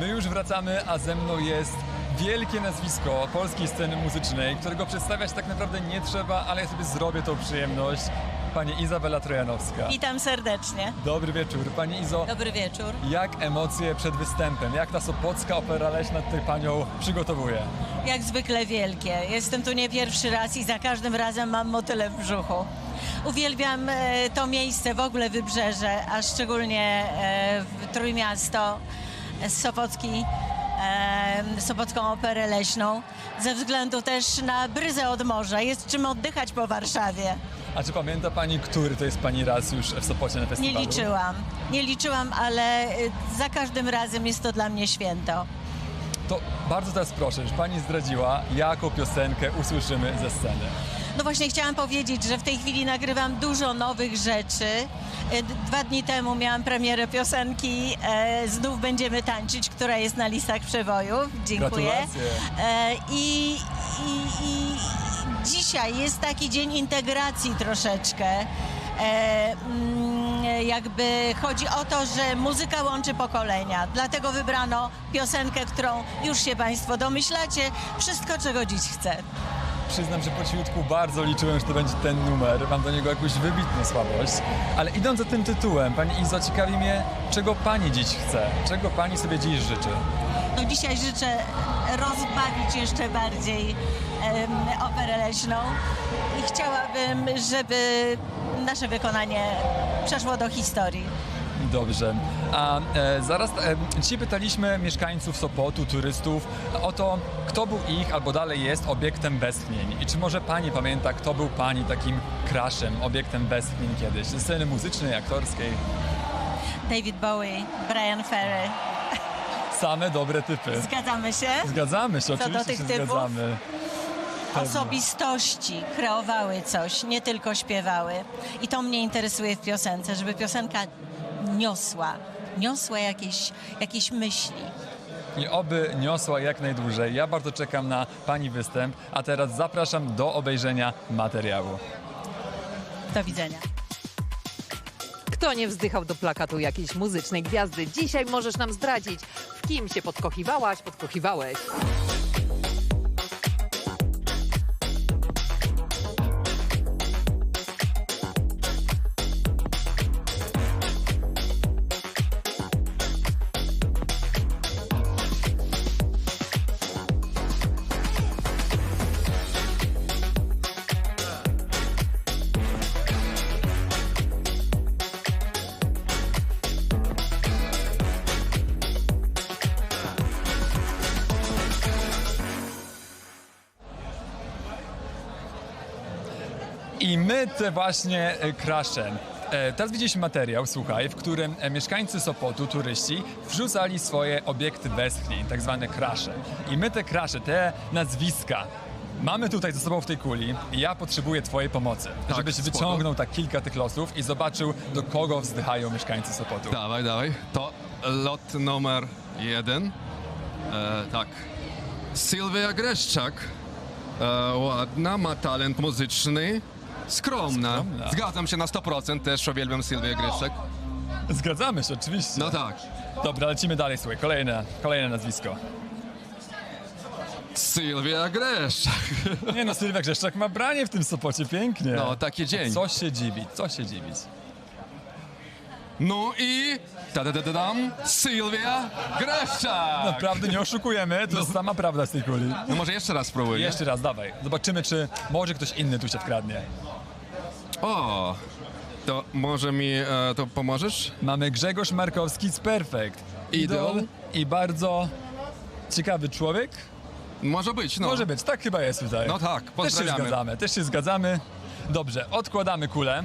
My już wracamy, a ze mną jest wielkie nazwisko polskiej sceny muzycznej, którego przedstawiać tak naprawdę nie trzeba, ale ja sobie zrobię tą przyjemność. Pani Izabela Trojanowska. Witam serdecznie. Dobry wieczór. Pani Izo, Dobry wieczór. jak emocje przed występem? Jak ta Sopocka Opera Leśna tutaj Panią przygotowuje? Jak zwykle wielkie. Jestem tu nie pierwszy raz i za każdym razem mam motyle w brzuchu. Uwielbiam e, to miejsce, w ogóle Wybrzeże, a szczególnie e, Trójmiasto, Sopocki, Sopocką Operę Leśną, ze względu też na bryzę od morza. Jest czym oddychać po Warszawie. A czy pamięta Pani, który to jest Pani raz już w Sopocie na Nie festiwalu? liczyłam, nie liczyłam, ale e, za każdym razem jest to dla mnie święto. To bardzo teraz proszę, że Pani zdradziła, jaką piosenkę usłyszymy ze sceny. No właśnie chciałam powiedzieć, że w tej chwili nagrywam dużo nowych rzeczy. E, Dwa dni temu miałam premierę piosenki e, Znów będziemy tańczyć, która jest na listach przebojów. Dziękuję. E, I, i, I dzisiaj jest taki dzień integracji troszeczkę. Mm, jakby chodzi o to, że muzyka łączy pokolenia. Dlatego wybrano piosenkę, którą już się Państwo domyślacie. Wszystko, czego dziś chcę. Przyznam, że po cichutku bardzo liczyłem, że to będzie ten numer. Mam do niego jakąś wybitną słabość. Ale idąc za tym tytułem, Pani Izo, ciekawi mnie, czego Pani dziś chce? Czego Pani sobie dziś życzy? No dzisiaj życzę rozbawić jeszcze bardziej em, operę leśną i chciałabym, żeby nasze wykonanie przeszło do historii. Dobrze. A e, zaraz e, dzisiaj pytaliśmy mieszkańców Sopotu, turystów o to, kto był ich albo dalej jest obiektem westchnień. I czy może Pani pamięta, kto był Pani takim crashem, obiektem westchnień kiedyś? Ze sceny muzycznej, aktorskiej. David Bowie, Brian Ferry. Same dobre typy. Zgadzamy się? Zgadzamy się, do oczywiście tych się typów? zgadzamy. Pewnie. Osobistości kreowały coś, nie tylko śpiewały. I to mnie interesuje w piosence, żeby piosenka niosła, niosła jakieś, jakieś myśli. I oby niosła jak najdłużej. Ja bardzo czekam na Pani występ, a teraz zapraszam do obejrzenia materiału. Do widzenia. Kto nie wzdychał do plakatu jakiejś muzycznej gwiazdy? Dzisiaj możesz nam zdradzić, w kim się podkochiwałaś, podkochiwałeś. I my te właśnie e, crashem. E, Teraz widzieliśmy materiał, słuchaj, w którym e, mieszkańcy Sopotu, turyści, wrzucali swoje obiekty westchnień, tak zwane krasze. I my te krasze, te nazwiska mamy tutaj ze sobą w tej kuli i ja potrzebuję twojej pomocy, żebyś spoko. wyciągnął tak kilka tych losów i zobaczył, do kogo wzdychają mieszkańcy Sopotu. Dawaj, dawaj. To lot numer jeden. E, tak. Sylwia Greszczak. E, ładna, ma talent muzyczny. Skromna. Skromna. Zgadzam się na 100%, też uwielbiam Sylwię Greszczak. Zgadzamy się, oczywiście. No tak. Dobra, lecimy dalej, słuchaj, kolejne, kolejne nazwisko. Sylwia Greszczak. Nie no, Sylwia Grzeszczak ma branie w tym Sopocie, pięknie. No, taki dzień. Co się dziwić, co się dziwić. No i... Ta-da-da-da-dam, Sylwia Greszczak. Naprawdę nie oszukujemy, to jest sama prawda z tej kuli. No może jeszcze raz spróbuj. nie? Jeszcze raz, dawaj. Zobaczymy, czy może ktoś inny tu się wkradnie. O, to może mi e, to pomożesz? Mamy Grzegorz Markowski z Perfect. Idol. i bardzo ciekawy człowiek. Może być, no. Może być, tak chyba jest tutaj. No tak, Też się pozdrawiamy. zgadzamy, też się zgadzamy. Dobrze, odkładamy kulę.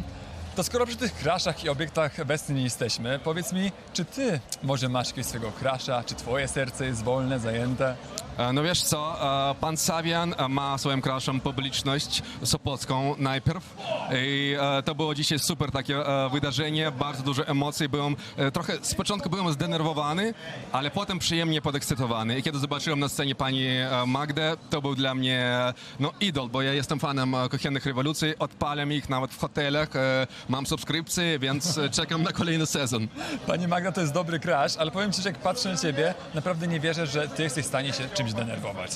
To skoro przy tych kraszach i obiektach westchnień jesteśmy, powiedz mi, czy ty może masz jakiegoś swojego krasza, czy twoje serce jest wolne, zajęte? E, No wiesz co, e, pan Sawian e, ma swoją kraszą publiczność sopocką najpierw, I to było dzisiaj super takie wydarzenie, bardzo dużo emocji. Byłem trochę, z początku byłem zdenerwowany, ale potem przyjemnie podekscytowany. I kiedy zobaczyłem na scenie pani Magdę, to był dla mnie no, idol, bo ja jestem fanem kuchennych rewolucji, odpalam ich nawet w hotelach, mam subskrypcje, więc e, czekam na kolejny sezon. Pani Magda to jest dobry crash, ale powiem ci, że jak patrzę na ciebie, naprawdę nie wierzę, że ty jesteś w stanie się czymś denerwować.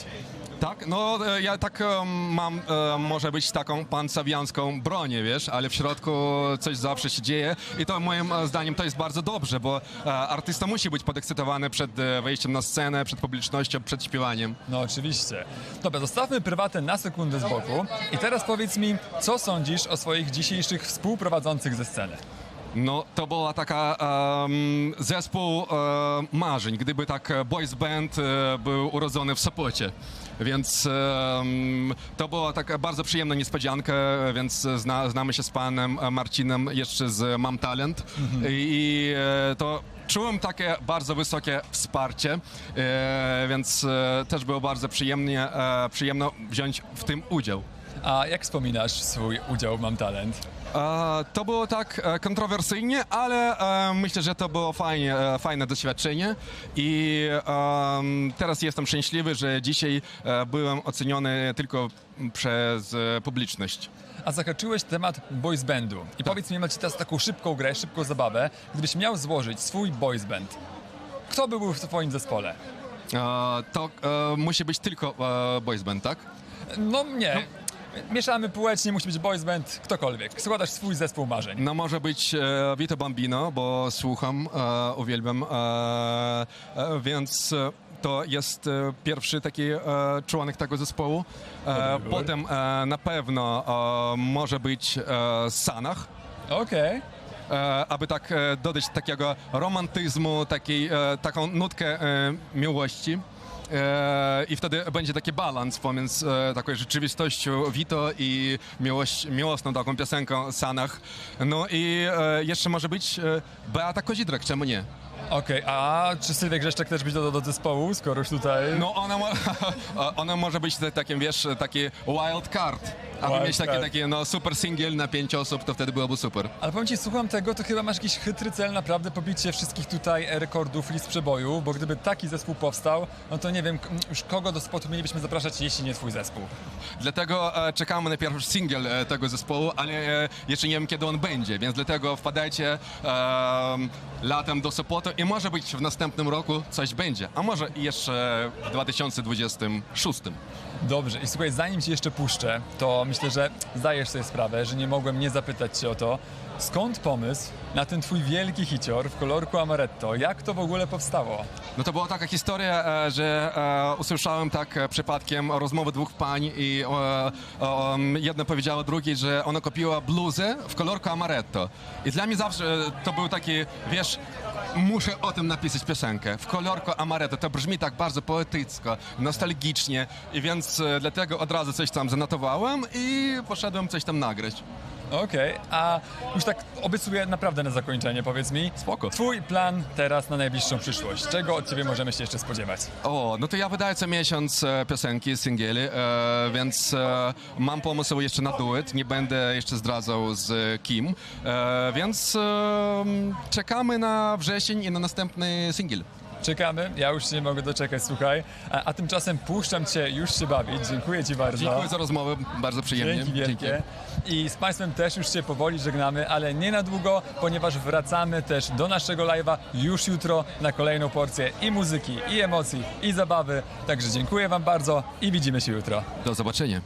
Tak, no e, ja tak e, mam, może być taką pansawianską bronię, wiesz, ale w środku coś zawsze się dzieje i to moim zdaniem to jest bardzo dobrze, bo artysta musi być podekscytowany przed wejściem na scenę, przed publicznością, przed śpiewaniem. No oczywiście. Dobra, zostawmy prywatę na sekundę z boku i teraz powiedz mi, co sądzisz o swoich dzisiejszych współprowadzących ze sceny? No, to była taka em, zespół e, marzeń, gdyby tak e, boys band e, był urodzony w Sopocie. Więc em, to była taka bardzo przyjemna niespodzianka, więc zna, znamy się z panem e, Marcinem jeszcze z Mam Talent i, i e, to czułem takie bardzo wysokie wsparcie, e, więc e, też było bardzo przyjemnie, e, przyjemno wziąć w tym udział. A jak wspominasz swój udział w Mam Talent? E, To było tak e, kontrowersyjnie, ale e, myślę, że to było fajnie, fajne doświadczenie i teraz jestem szczęśliwy, że dzisiaj byłem oceniony tylko przez publiczność. A zahaczyłeś temat boys bandu. I powiedz mi, macie teraz taką szybką grę, szybką zabawę. Gdybyś miał złożyć swój boys band, kto by był w twoim zespole? E, To e, musi być tylko e, boys band, tak? No nie. Mieszamy płeć, nie musi być boys band, ktokolwiek. Składasz swój zespół marzeń. No może być e, Vito Bambino, bo słucham, e, uwielbiam, e, e, więc e, to jest e, pierwszy taki e, członek tego zespołu. E, wybór. potem e, na pewno e, może być e, Sanach. Okej. E, aby tak e, dodać takiego romantyzmu, takiej, e, taką nutkę e, miłości. E, I wtedy będzie taki balans pomiędzy e, taką rzeczywistością Vito i miłość, miłosną taką piosenką Sanach. No i e, jeszcze może być Beata Kozidrak, czemu nie? Okej, a czy Sylwia Grzeszczak też być do, do zespołu, skoro już tutaj... No ona, mo- ona może być takim, wiesz, taki wild card. Aby Wild mieć taki, card. taki no, super singiel na pięć osób, to wtedy byłoby super. Ale powiem ci, słucham tego, to chyba masz jakiś chytry cel naprawdę pobicie wszystkich tutaj rekordów list przeboju, bo gdyby taki zespół powstał, no to nie wiem, k- już kogo do spotu mielibyśmy zapraszać, jeśli nie twój zespół. Dlatego e, czekamy na pierwszy singiel e, tego zespołu, ale e, jeszcze nie wiem kiedy on będzie, więc dlatego wpadajcie e, latem do Sopotu i może być w następnym roku coś będzie, a może jeszcze w 2026. Dobrze, i słuchaj, zanim ci jeszcze puszczę, to myślę, że zdajesz sobie sprawę, że nie mogłem nie zapytać cię o to, skąd pomysł na ten twój wielki hicior w kolorku amaretto? Jak to w ogóle powstało? No to była taka historia, e, że e, usłyszałem tak e, przypadkiem rozmowę dwóch pań i jedna powiedziała drugiej, że ona kupiła bluzę w kolorku amaretto. I dla mnie zawsze to był taki, wiesz, muszę o tym napisać piosenkę. W kolorku amaretto. To brzmi tak bardzo poetycko, nostalgicznie i więc dlatego od razu coś tam zanotowałem i poszedłem coś tam nagrać. Okej, a już tak obiecuję naprawdę na zakończenie, powiedz mi. Spoko. Twój plan teraz na najbliższą przyszłość. Czego od ciebie możemy się jeszcze spodziewać? O, no to ja wydaję co miesiąc e, piosenki, singieli, e, więc e, mam pomysł jeszcze na duet, nie będę jeszcze zdradzał z kim, e, więc e, czekamy na wrzesień i na następny singiel. Czekamy, ja już się nie mogę doczekać, słuchaj. A, a tymczasem puszczam cię już się bawić. Dziękuję ci bardzo. Dziękuję za rozmowę, bardzo przyjemnie. Dzięki wielkie. I z Państwem też już się powoli żegnamy, ale nie na długo, ponieważ wracamy też do naszego live'a już jutro na kolejną porcję i muzyki, i emocji, i zabawy. Także dziękuję Wam bardzo i widzimy się jutro. Do zobaczenia.